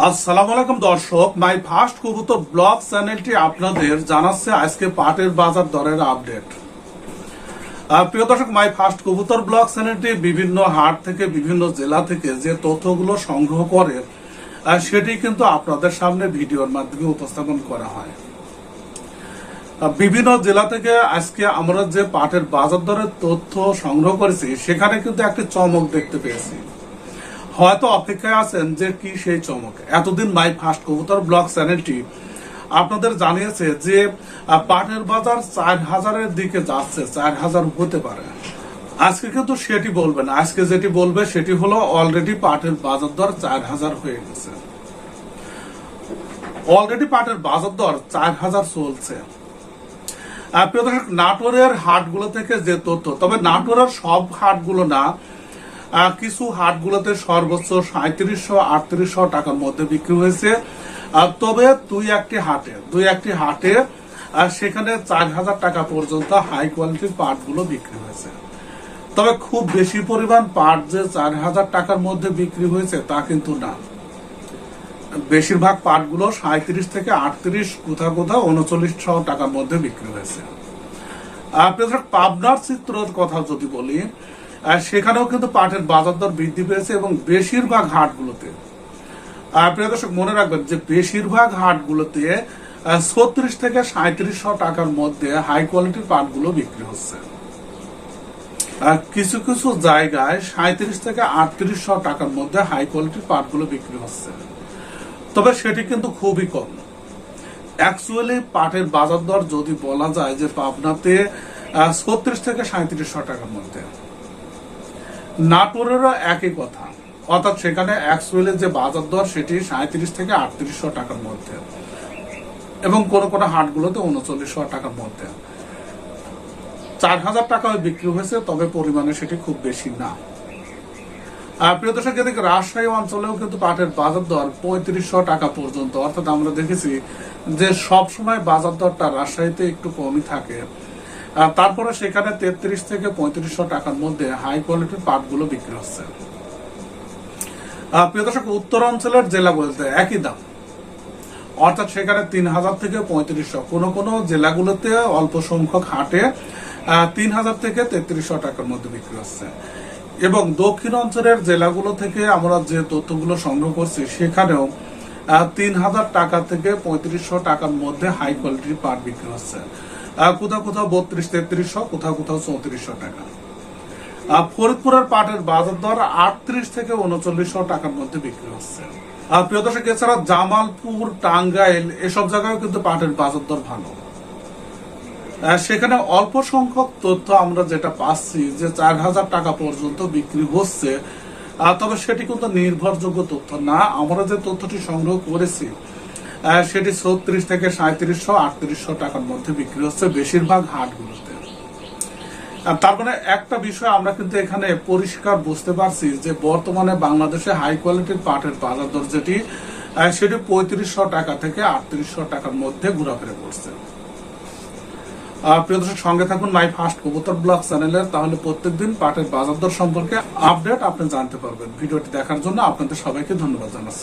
আসসালামু আলাইকুম দর্শক, মাই ফার্স্ট কবুতর ব্লগ চ্যানেলটি আপনাদের জানাচ্ছে আজকে পাটের বাজার দরের আপডেট। প্রিয় দর্শক, মাই ফার্স্ট কবুতর ব্লগ চ্যানেলটি বিভিন্ন হাট থেকে, বিভিন্ন জেলা থেকে যে তথ্যগুলো সংগ্রহ করে সেটি কিন্তু আপনাদের সামনে ভিডিওর মাধ্যমে উপস্থাপন করা হয়। বিভিন্ন জেলা থেকে আজকে আমরা যে পাটের বাজার দরের তথ্য সংগ্রহ করেছি, সেখানে কিন্তু একটি চমক দেখতে পেয়েছি। হয়তো অপেক্ষায় আছেন যে কি সেই চমক। এতদিন মাই ফার্স্ট কবুতর ব্লগ চ্যানেলটি আপনাদের জানিয়েছে যে পাটের বাজার চার হাজারের দিকে যাচ্ছে, চার হাজার হতে পারে। আজকে কিন্তু সেটি বলবে না। আজকে যেটি বলবে সেটি হলো অলরেডি পাটের বাজার দর চার হাজার হয়ে গেছে। অলরেডি পাটের বাজার দর চার হাজার চলছে। প্রিয় দর্শক, নাটোরের হাটগুলো থেকে যে তথ্য, তবে নাটোরের সব হাটগুলো না কিছু হাটগুলোতে সর্বোচ্চ সাঁত্রিশশো আটত্রিশশো টাকার মধ্যে বিক্রি হয়েছে। তবে দুই একটি হাটে, দুই একটি হাটে সেখানে চার হাজার টাকা পর্যন্ত হাই কোয়ালিটির পাটগুলো বিক্রি হয়েছে। তবে খুব বেশি পরিমাণ পাট যে চার হাজার টাকার মধ্যে বিক্রি হয়েছে তা কিন্তু না। বেশিরভাগ পাটগুলো সাঁত্রিশ থেকে আটত্রিশ কোথাও কোথাও উনচল্লিশশো টাকার মধ্যে বিক্রি হয়েছে। পাবনার চিত্রের কথা যদি বলি সেখানেও কিন্তু পাটের বাজার দর বৃদ্ধি পেয়েছে এবং বেশিরভাগ হাটগুলোতে। প্রিয় দর্শক, মনে রাখবেন যে বেশিরভাগ হাটগুলোতে ছত্রিশ থেকে সাঁত্রিশশো টাকার মধ্যে হাই কোয়ালিটির পাটগুলো বিক্রি হচ্ছে। কিছু কিছু জায়গায় সাঁত্রিশ থেকে আটত্রিশশো টাকার মধ্যে হাই কোয়ালিটির পাটগুলো বিক্রি হচ্ছে। তবে সেটি কিন্তু খুবই কম। অ্যাকচুয়ালি পাটের বাজার দর যদি বলা যায় যে পাবনাতে ছত্রিশ থেকে সাঁত্রিশশো টাকার মধ্যে। নাটোরেরও একই কথা। অর্থাৎ সেখানে অ্যাকচুয়ালি যে বাজার দর, সেটি সাঁত্রিশ থেকে আটত্রিশশো টাকার মধ্যে। এবং কোন কোন হাটগুলোতে উনচল্লিশশো টাকার মধ্যে। চার হাজার টাকা বিক্রি হয়েছে, তবে পরিমাণে সেটি খুব বেশি না। আর প্রিয় দর্শক, এদিকে রাজশাহী অঞ্চলেও কিন্তু পাটের বাজার দর পঁয়ত্রিশশো টাকা পর্যন্ত। অর্থাৎ আমরা দেখেছি যে সব সময় বাজার দরটা রাজশাহীতে একটু কমই থাকে। তারপরে সেখানে তেত্রিশ থেকে পঁয়ত্রিশশো টাকার মধ্যে হাই কোয়ালিটির পাটগুলো বিক্রি হচ্ছে। প্রিয় দর্শক উত্তর অঞ্চলের জেলা বলতে একই দাম। অর্থাৎ সেখানে তিন হাজার থেকে পঁয়ত্রিশশো। কোনো কোনো জেলাগুলোতে অল্প সংখ্যক হাটে তিন হাজার থেকে তেত্রিশশো টাকার মধ্যে বিক্রি হচ্ছে। এবং দক্ষিণ অঞ্চলের জেলাগুলো থেকে আমরা যে তথ্যগুলো সংগ্রহ করছি, সেখানেও তিন হাজার টাকা থেকে পঁয়ত্রিশশো টাকার মধ্যে হাই কোয়ালিটির পাট বিক্রি হচ্ছে। কোথাও কোথাও বত্রিশ তেত্রিশশো কোথাও কোথাও চৌত্রিশশো টাকা। আর ফরিদপুরের পাটের বাজার দর আটত্রিশ থেকে উনচল্লিশশো টাকার মধ্যে বিক্রি হচ্ছে। আর প্রিয় দর্শক, এছাড়া জামালপুর, টাঙ্গাইল, এসব জায়গায় কিন্তু পাটের বাজার দর ভালো। সেখানে অল্প সংখ্যক তথ্য আমরা যেটা পাচ্ছি যে চার হাজার টাকা পর্যন্ত বিক্রি হচ্ছে। তবে সেটি কিন্তু নির্ভরযোগ্য তথ্য না। আমরা যে তথ্যটি সংগ্রহ করেছি সেটি ছত্রিশ থেকে সাঁত্রিশশো আটত্রিশশো টাকার মধ্যে বিক্রি হচ্ছে বেশিরভাগ হাটগুলোতে। তার মানে একটা বিষয় আমরা কিন্তু এখানে পরিষ্কার বুঝতে পারছি যে বর্তমানে বাংলাদেশে হাই কোয়ালিটির পাটের বাজার দর যেটি সেটি পঁয়ত্রিশশো টাকা থেকে আটত্রিশশো টাকার মধ্যে ঘোরাফেরা করছে। প্রিয় দর্শক, সঙ্গে থাকুন মাই ফার্স্ট কবুতর ব্লগ চ্যানেলের তাহলে প্রত্যেকদিন পাটের বাজার দর সম্পর্কে আপডেট আপনি জানতে পারবেন। ভিডিওটি দেখার জন্য আপনাদের সবাইকে ধন্যবাদ জানাচ্ছি।